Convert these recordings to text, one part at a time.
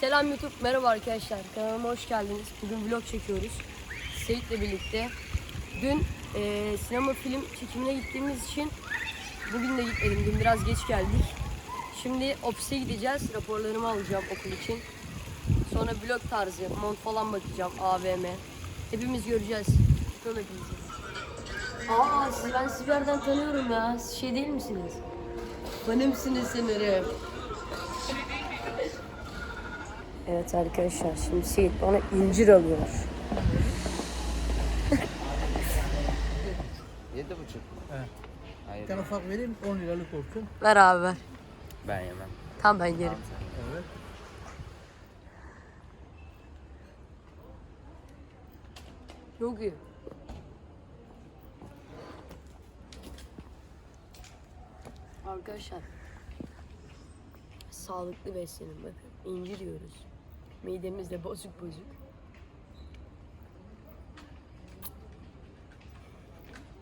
Selam YouTube, merhaba arkadaşlar. Kanalıma hoş geldiniz. Bugün vlog çekiyoruz. Seyit'le birlikte. Dün eee, sinema film çekimine gittiğimiz için bugün de gitmedim. Dün biraz geç geldik. Şimdi ofise gideceğiz. Raporlarımı alacağım okul için. Sonra vlog tarzı, mont falan bakacağım AVM. Hepimiz göreceğiz. Bakalım hepimizi. Aa, siz, ben sizi bir yerden tanıyorum ya. Siz şey değil misiniz? Benimsiniz sanırım. Evet arkadaşlar şimdi Seyit bana incir alıyor. Yedi buçuk. Evet. Hayır. Tane ufak vereyim 10 liralık olsun. Ver abi ver. Ben yemem. Tamam ben yerim. Evet. Çok iyi. Arkadaşlar sağlıklı beslenin bakın. İncir yiyoruz. Midemiz de bozuk bozuk.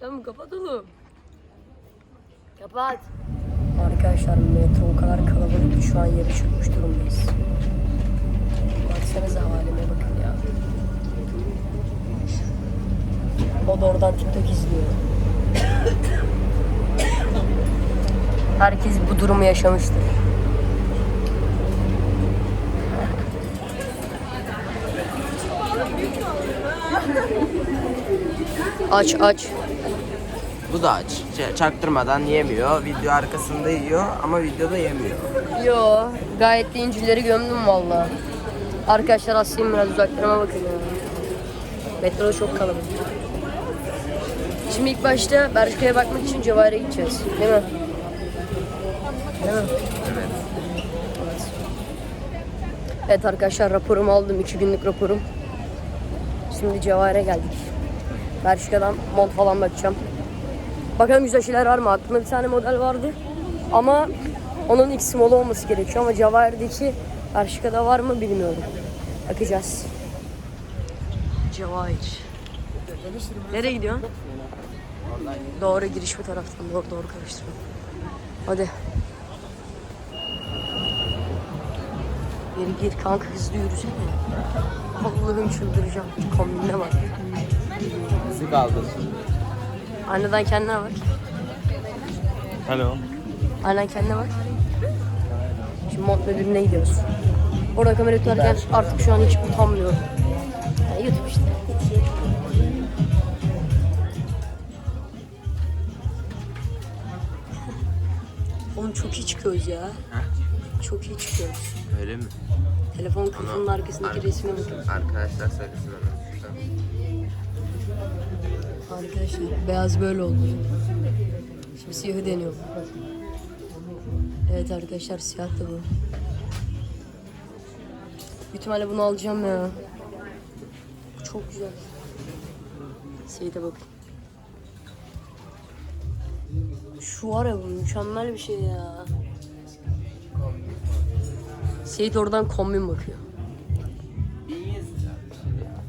Tamam kapat oğlum. Kapat. Arkadaşlar metro o kadar kalabalık ki şu an yere çökmüş durumdayız. Baksanıza halime bakın ya. O da oradan TikTok izliyor. Herkes bu durumu yaşamıştır. Aç aç. Bu da aç. Ç- çaktırmadan yemiyor. Video arkasında yiyor ama videoda yemiyor. Yo gayet de incileri gömdüm valla. Arkadaşlar aslıyım biraz uzaklarıma bakın ya. Metroda çok kalabalık. Şimdi ilk başta Berşka'ya bakmak için Cevahir'e gideceğiz. Değil mi? Değil mi? Evet. Evet arkadaşlar raporumu aldım. iki günlük raporum. Şimdi Cevahir'e geldik. Bershka'dan mont falan bakacağım. Bakalım güzel şeyler var mı? Aklımda bir tane model vardı. Ama onun X small olması gerekiyor. Ama Cevahir'deki Bershka'da var mı bilmiyorum. Bakacağız. Cevahir. Nereye gidiyorsun? Doğru giriş bu taraftan. Doğru doğru karıştırma. Hadi. Geri gir kanka hızlı yürüsene. Allah'ım çıldıracağım. Kombinine bak. Sık aldın. Aynadan kendine bak. Alo. Aynen kendine bak. Şimdi mont bölümüne gidiyoruz. Orada kamera tutarken artık şu an hiç utanmıyorum. Yani YouTube işte. Oğlum çok iyi çıkıyoruz ya. Çok iyi çıkıyoruz. Öyle mi? Telefon kılıfının arkasındaki resme bakın. Arkadaşlar onu. Arkadaşlar beyaz böyle oldu. Şimdi siyahı deniyorum. Evet arkadaşlar siyah da bu. Büyük ihtimalle bunu alacağım ya. Bu çok güzel. Seyit'e bakın. Şu var ya bu mükemmel bir şey ya. Seyit oradan kombin bakıyor.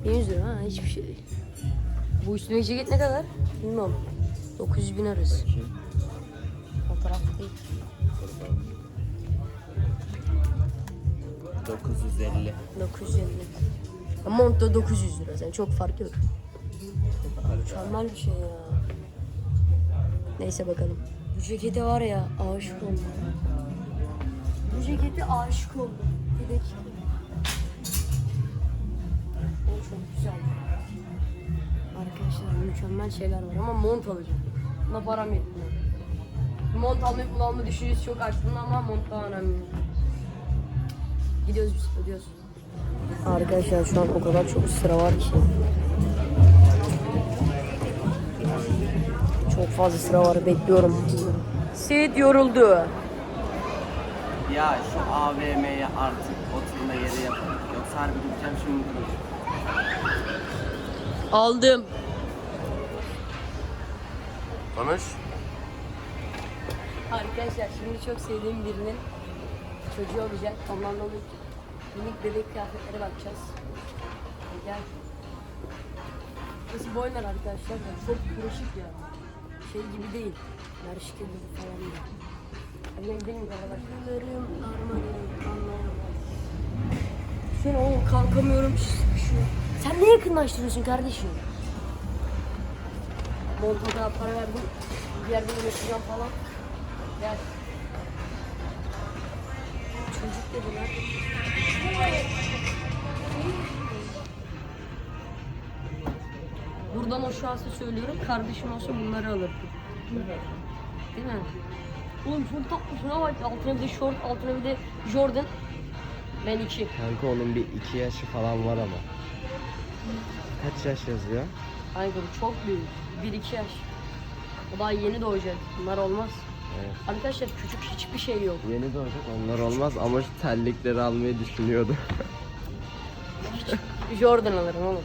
1100 lira ha hiçbir şey değil. Bu üstündeki ceket ne kadar? Bilmiyorum. 900 bin arası. Fotoğraf değil. 950. 950. Ya Mont da 900 lira. Yani çok fark yok. Mükemmel bir şey ya. Neyse bakalım. Bu cekete var ya aşık oldum. Bu cekete aşık oldum. Bir dakika. O çok güzel. Arkadaşlar mükemmel şeyler var ama mont alacağım. Buna param yetmiyor. Mont almayı bunu alma düşüncesi çok aklımda ama mont daha önemli. Gidiyoruz biz, gidiyoruz. Arkadaşlar şu an o kadar çok sıra var ki. Çok fazla sıra var, bekliyorum. Seyit yoruldu. Ya şu AVM'ye artık oturma yeri yapalım. Yoksa harbi gideceğim şimdi duracağım. Aldım. Konuş. Arkadaşlar şimdi çok sevdiğim birinin çocuğu olacak. Ondan dolayı minik bebek kıyafetlere bakacağız. Gel. Burası boylar arkadaşlar. da Çok karışık ya. Şey gibi değil. Merşike gibi falan değil. Arkadaşlar. Armanım. Düşünsene oğlum kalkamıyorum. Sıkışıyor. Sen ne yakınlaştırıyorsun kardeşim? Montuma kadar para verdim. Bir yerde yaşayacağım falan. Gel. Çocuk dediler. Buradan o şahsı söylüyorum. Kardeşim olsa bunları alırdı. Değil mi? Oğlum çok tatlı şuna bak. Altına bir de short, altına bir de Jordan. Ben iki. Kanka onun bir iki yaşı falan var ama. Kaç yaş yazıyor? Kanka bu çok büyük. Bir iki yaş. O daha yeni doğacak. Bunlar olmaz. Evet. Arkadaşlar küçük hiçbir şey yok. Yeni doğacak onlar olmaz ama şu terlikleri almayı düşünüyordu. Jordan alırım oğlum.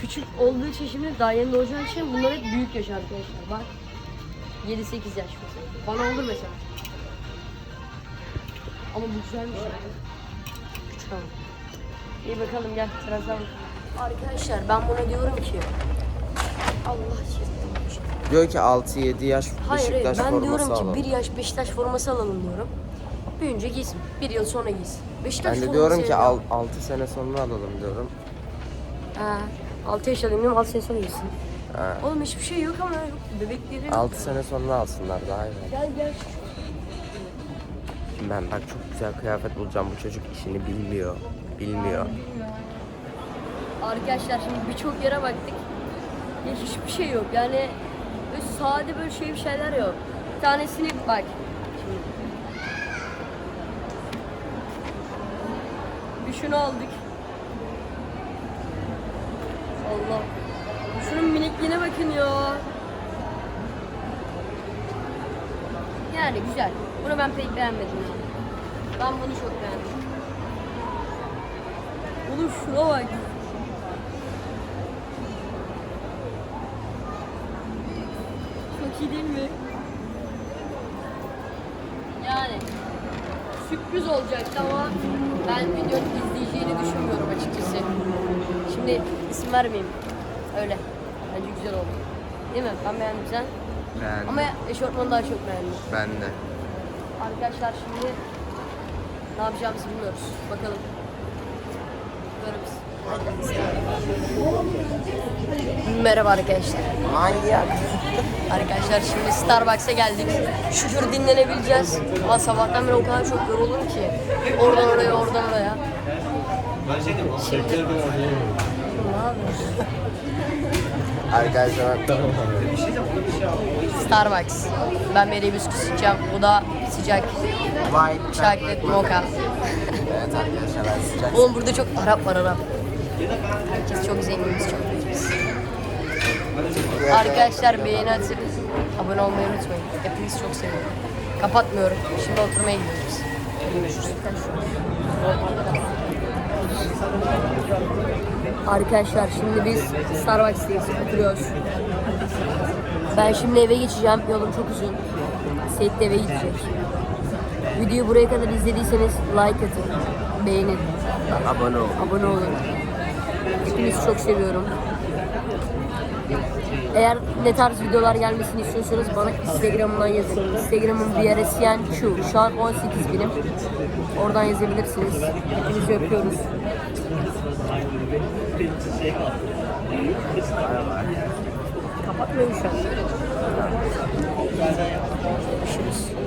Küçük olduğu için şimdi daha yeni doğacağı için bunlar hep büyük yaş arkadaşlar. Bak 7-8 yaş mesela. Bana olur mesela. Ama bu güzelmiş ya. Küçük ama. İyi bakalım gel birazdan. Arkadaşlar ben buna diyorum ki Allah çizdim. Diyor ki 6-7 yaş Hayır, hayır Beşiktaş ben forması diyorum alalım. ki bir yaş Beşiktaş forması alalım diyorum. Büyünce giysin. Bir yıl sonra giysin. Beşiktaş Ben de diyorum ki yani. 6 sene sonra alalım diyorum. Ha, 6 yaş alayım diyorum 6 sene sonra giysin. Ha. Oğlum hiçbir şey yok ama. Bebekleri yok. 6 sene sonra alsınlar daha iyi. Gel gel. Şimdi ben bak çok güzel kıyafet bulacağım. Bu çocuk işini bilmiyor. Bilmiyor. Arkadaşlar şimdi birçok yere baktık. Ya hiçbir şey yok. Yani böyle sade böyle şey bir şeyler yok. Bir tanesini bak. Şimdi. Bir şunu aldık. Allah. Şunun minikliğine bakın ya. Yani güzel. Bunu ben pek beğenmedim. ya. Ben bunu çok beğendim. Oğlum şuna bak. Çok iyi değil mi? Yani sürpriz olacaktı ama ben videonun izleyeceğini düşünmüyorum açıkçası. Şimdi isim vermeyeyim. Öyle. Güzel oldu. Değil mi? Ben beğendim sen. Ben, Ama eşortmanı daha çok beğendim. ben de. Arkadaşlar şimdi ne yapacağımızı bilmiyoruz. Bakalım. Görürüz. Merhaba arkadaşlar. Manyak. Arkadaşlar şimdi Starbucks'a geldik. Şükür dinlenebileceğiz. Ama sabahtan beri o kadar çok yoruldum ki. Oradan oraya, oradan oraya. Şimdi... Ne yapıyorsun? Arkadaşlar Starbucks. Ben bir bisküvi sıcağım. Bu da sıcak. White Chocolate mocha. Evet arkadaşlar ben sıcak. Oğlum burada çok Arap var Arap. Herkes çok zenginiz, çok iyiyiz. Arkadaşlar beğeni atıp abone olmayı unutmayın. Hepinizi çok seviyorum. Kapatmıyorum. Şimdi oturmaya gidiyoruz. Arkadaşlar şimdi biz Starbucks'tayız. Oturuyoruz. Ben şimdi eve geçeceğim. Yolum çok uzun. Seyit de eve gidecek. Videoyu buraya kadar izlediyseniz like atın. Beğenin. Abone ol. Abone olun. Hepinizi çok seviyorum. Eğer ne tarz videolar gelmesini istiyorsanız bana Instagram'dan yazın. Instagram'ım BRSYNQ. Şu an 18 binim. Oradan yazabilirsiniz. Hepinizi öpüyoruz. Kapatmıyorum şu an. Görüşürüz.